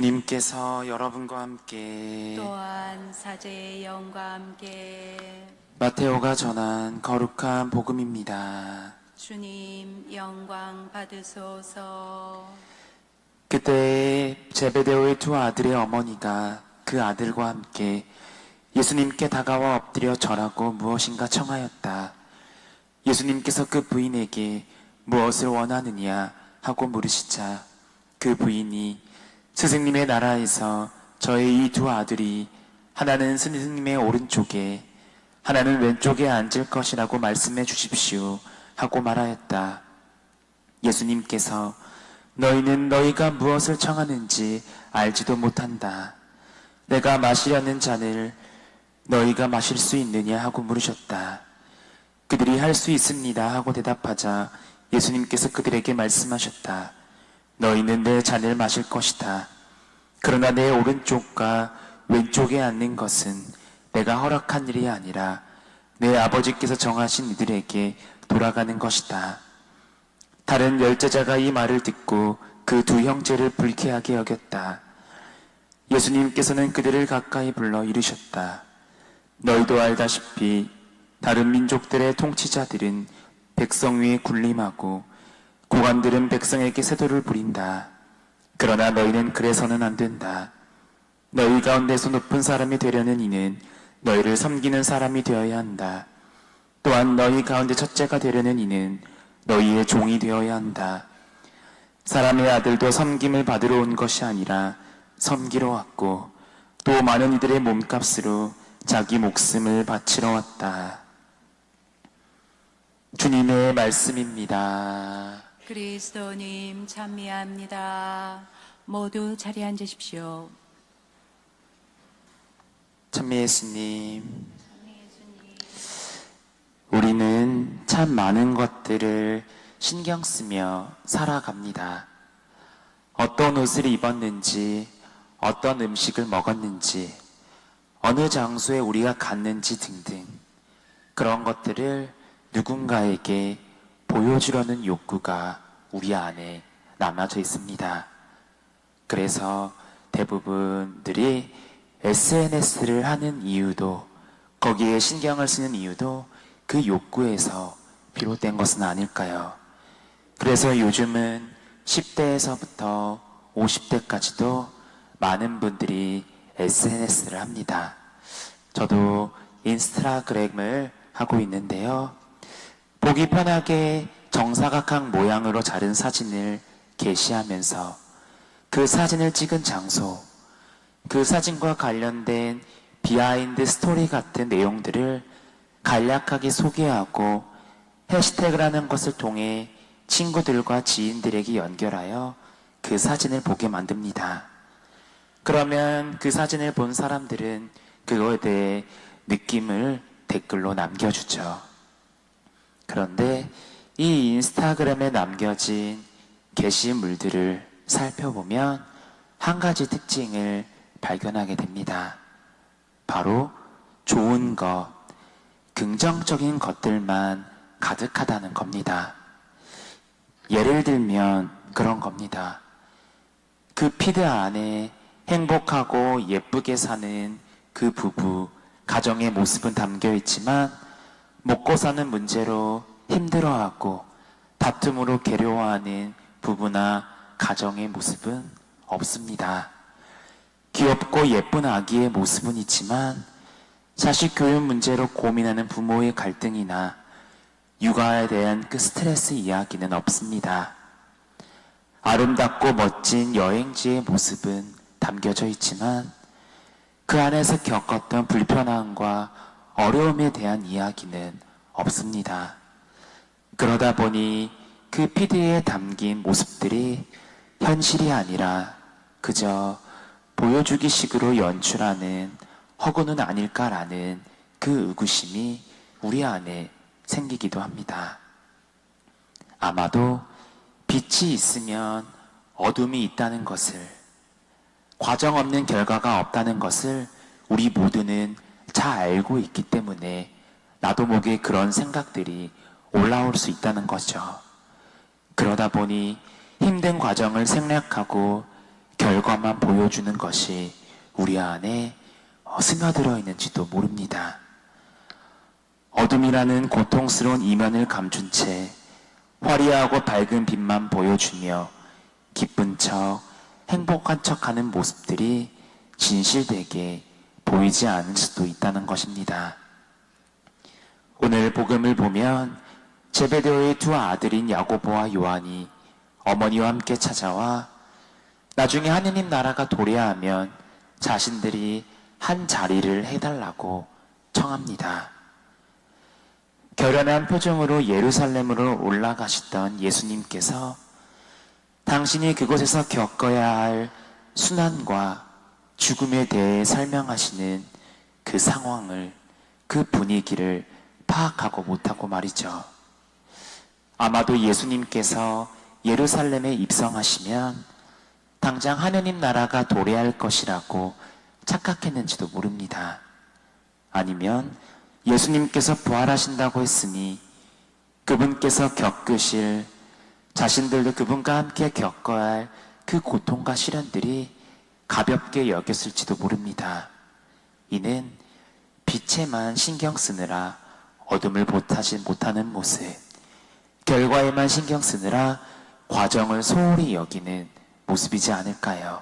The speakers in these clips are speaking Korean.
주님께서 여러분과 함께 또한 사제의 영과 함께 마테오가 전한 거룩한 복음입니다. 주님 영광 받으소서 그때 제베데오의 두 아들의 어머니가 그 아들과 함께 예수님께 다가와 엎드려 절하고 무엇인가 청하였다. 예수님께서 그 부인에게 무엇을 원하느냐 하고 물으시자 그 부인이 스승님의 나라에서 저의 이 두 아들이 하나는 스승님의 오른쪽에 하나는 왼쪽에 앉을 것이라고 말씀해 주십시오 하고 말하였다. 예수님께서 너희는 너희가 무엇을 청하는지 알지도 못한다. 내가 마시려는 잔을 너희가 마실 수 있느냐 하고 물으셨다. 그들이 할 수 있습니다 하고 대답하자 예수님께서 그들에게 말씀하셨다. 너희는 내 잔을 마실 것이다. 그러나 내 오른쪽과 왼쪽에 앉는 것은 내가 허락한 일이 아니라 내 아버지께서 정하신 이들에게 돌아가는 것이다. 다른 열제자가 이 말을 듣고 그 두 형제를 불쾌하게 여겼다. 예수님께서는 그들을 가까이 불러 이르셨다. 너희도 알다시피 다른 민족들의 통치자들은 백성 위에 군림하고 고관들은 백성에게 세도를 부린다. 그러나 너희는 그래서는 안 된다. 너희 가운데서 높은 사람이 되려는 이는 너희를 섬기는 사람이 되어야 한다. 또한 너희 가운데 첫째가 되려는 이는 너희의 종이 되어야 한다. 사람의 아들도 섬김을 받으러 온 것이 아니라 섬기러 왔고 또 많은 이들의 몸값으로 자기 목숨을 바치러 왔다. 주님의 말씀입니다. 그리스도님 찬미합니다 모두 자리에 앉으십시오 찬미 예수님. 우리는 참 많은 것들을 신경 쓰며 살아갑니다. 어떤 옷을 입었는지, 어떤 음식을 먹었는지, 어느 장소에 우리가 갔는지 등등. 그런 것들을 누군가에게 보여주려는 욕구가 우리 안에 남아져 있습니다. 그래서 대부분들이 SNS를 하는 이유도 거기에 신경을 쓰는 이유도 그 욕구에서 비롯된 것은 아닐까요? 그래서 요즘은 10대에서부터 50대까지도 많은 분들이 SNS를 합니다. 저도 인스타그램을 하고 있는데요. 보기 편하게 정사각형 모양으로 자른 사진을 게시하면서 그 사진을 찍은 장소, 그 사진과 관련된 비하인드 스토리 같은 내용들을 간략하게 소개하고 해시태그라는 것을 통해 친구들과 지인들에게 연결하여 그 사진을 보게 만듭니다. 그러면 그 사진을 본 사람들은 그거에 대해 느낌을 댓글로 남겨주죠. 그런데 이 인스타그램에 남겨진 게시물들을 살펴보면 한 가지 특징을 발견하게 됩니다. 바로 좋은 것, 긍정적인 것들만 가득하다는 겁니다. 예를 들면 그런 겁니다. 그 피드 안에 행복하고 예쁘게 사는 그 부부, 가정의 모습은 담겨 있지만 먹고 사는 문제로 힘들어하고 다툼으로 괴로워하는 부부나 가정의 모습은 없습니다. 귀엽고 예쁜 아기의 모습은 있지만 자식 교육 문제로 고민하는 부모의 갈등이나 육아에 대한 그 스트레스 이야기는 없습니다. 아름답고 멋진 여행지의 모습은 담겨져 있지만 그 안에서 겪었던 불편함과 어려움에 대한 이야기는 없습니다. 그러다 보니 그 피드에 담긴 모습들이 현실이 아니라 그저 보여주기 식으로 연출하는 허구는 아닐까라는 그 의구심이 우리 안에 생기기도 합니다. 아마도 빛이 있으면 어둠이 있다는 것을, 과정 없는 결과가 없다는 것을 우리 모두는 잘 알고 있기 때문에 나도 모르게 그런 생각들이 올라올 수 있다는 거죠. 그러다 보니 힘든 과정을 생략하고 결과만 보여주는 것이 우리 안에 어, 스며들어 있는지도 모릅니다. 어둠이라는 고통스러운 이면을 감춘 채 화려하고 밝은 빛만 보여주며 기쁜 척, 행복한 척 하는 모습들이 진실되게 보이지 않을 수도 있다는 것입니다. 오늘 복음을 보면 제베데오의 두 아들인 야고보와 요한이 어머니와 함께 찾아와 나중에 하느님 나라가 도래하면 자신들이 한 자리를 해달라고 청합니다. 결연한 표정으로 예루살렘으로 올라가셨던 예수님께서 당신이 그곳에서 겪어야 할 순환과 죽음에 대해 설명하시는 그 상황을, 그 분위기를 파악하고 못하고 말이죠. 아마도 예수님께서 예루살렘에 입성하시면 당장 하느님 나라가 도래할 것이라고 착각했는지도 모릅니다. 아니면 예수님께서 부활하신다고 했으니 그분께서 겪으실 자신들도 그분과 함께 겪어야 할 그 고통과 시련들이 가볍게 여겼을지도 모릅니다. 이는 빛에만 신경 쓰느라 어둠을 못하지 못하는 모습, 결과에만 신경 쓰느라 과정을 소홀히 여기는 모습이지 않을까요?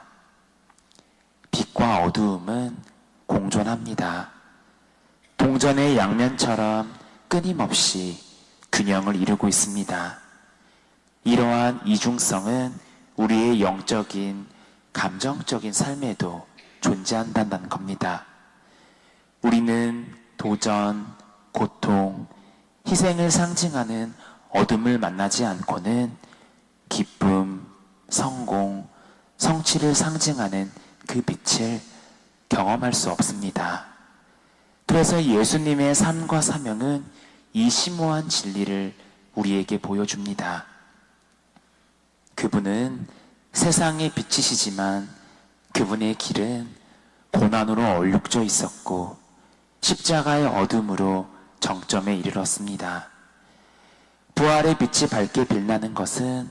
빛과 어두움은 공존합니다. 동전의 양면처럼 끊임없이 균형을 이루고 있습니다. 이러한 이중성은 우리의 영적인, 감정적인 삶에도 존재한다는 겁니다. 우리는 도전, 고통, 희생을 상징하는 어둠을 만나지 않고는 기쁨, 성공, 성취를 상징하는 그 빛을 경험할 수 없습니다. 그래서 예수님의 삶과 사명은 이 심오한 진리를 우리에게 보여줍니다. 그분은 세상의 빛이시지만 그분의 길은 고난으로 얼룩져 있었고 십자가의 어둠으로 정점에 이르렀습니다. 부활의 빛이 밝게 빛나는 것은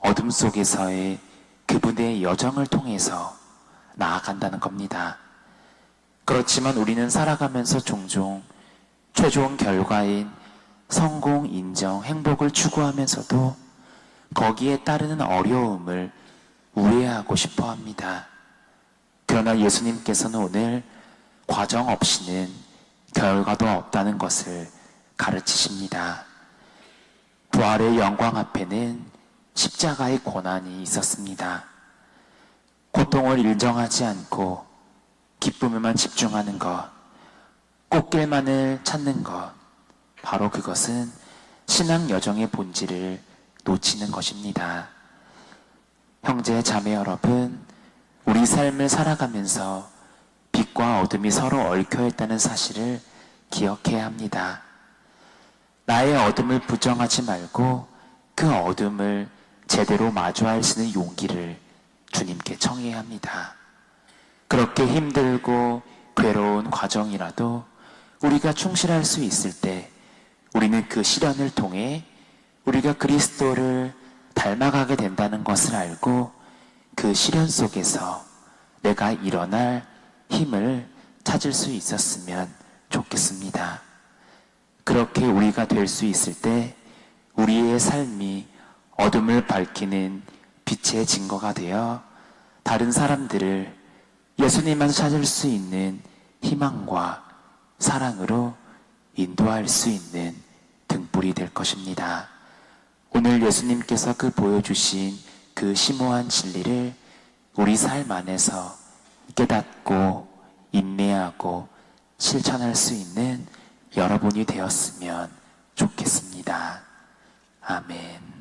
어둠 속에서의 그분의 여정을 통해서 나아간다는 겁니다. 그렇지만 우리는 살아가면서 종종 최종 결과인 성공, 인정, 행복을 추구하면서도 거기에 따르는 어려움을 우회하고 싶어 합니다. 그러나 예수님께서는 오늘 과정 없이는 결과도 없다는 것을 가르치십니다. 부활의 영광 앞에는 십자가의 고난이 있었습니다. 고통을 인정하지 않고 기쁨에만 집중하는 것, 꽃길만을 찾는 것, 바로 그것은 신앙 여정의 본질을 놓치는 것입니다. 형제 자매 여러분, 우리 삶을 살아가면서 빛과 어둠이 서로 얽혀 있다는 사실을 기억해야 합니다. 나의 어둠을 부정하지 말고 그 어둠을 제대로 마주할 수 있는 용기를 주님께 청해야 합니다. 그렇게 힘들고 괴로운 과정이라도 우리가 충실할 수 있을 때 우리는 그 시련을 통해 우리가 그리스도를 닮아가게 된다는 것을 알고 그 시련 속에서 내가 일어날 힘을 찾을 수 있었으면 좋겠습니다. 그렇게 우리가 될 수 있을 때 우리의 삶이 어둠을 밝히는 빛의 증거가 되어 다른 사람들을 예수님만 찾을 수 있는 희망과 사랑으로 인도할 수 있는 등불이 될 것입니다. 오늘 예수님께서 그 보여주신 그 심오한 진리를 우리 삶 안에서 깨닫고 인내하고 실천할 수 있는 여러분이 되었으면 좋겠습니다. 아멘.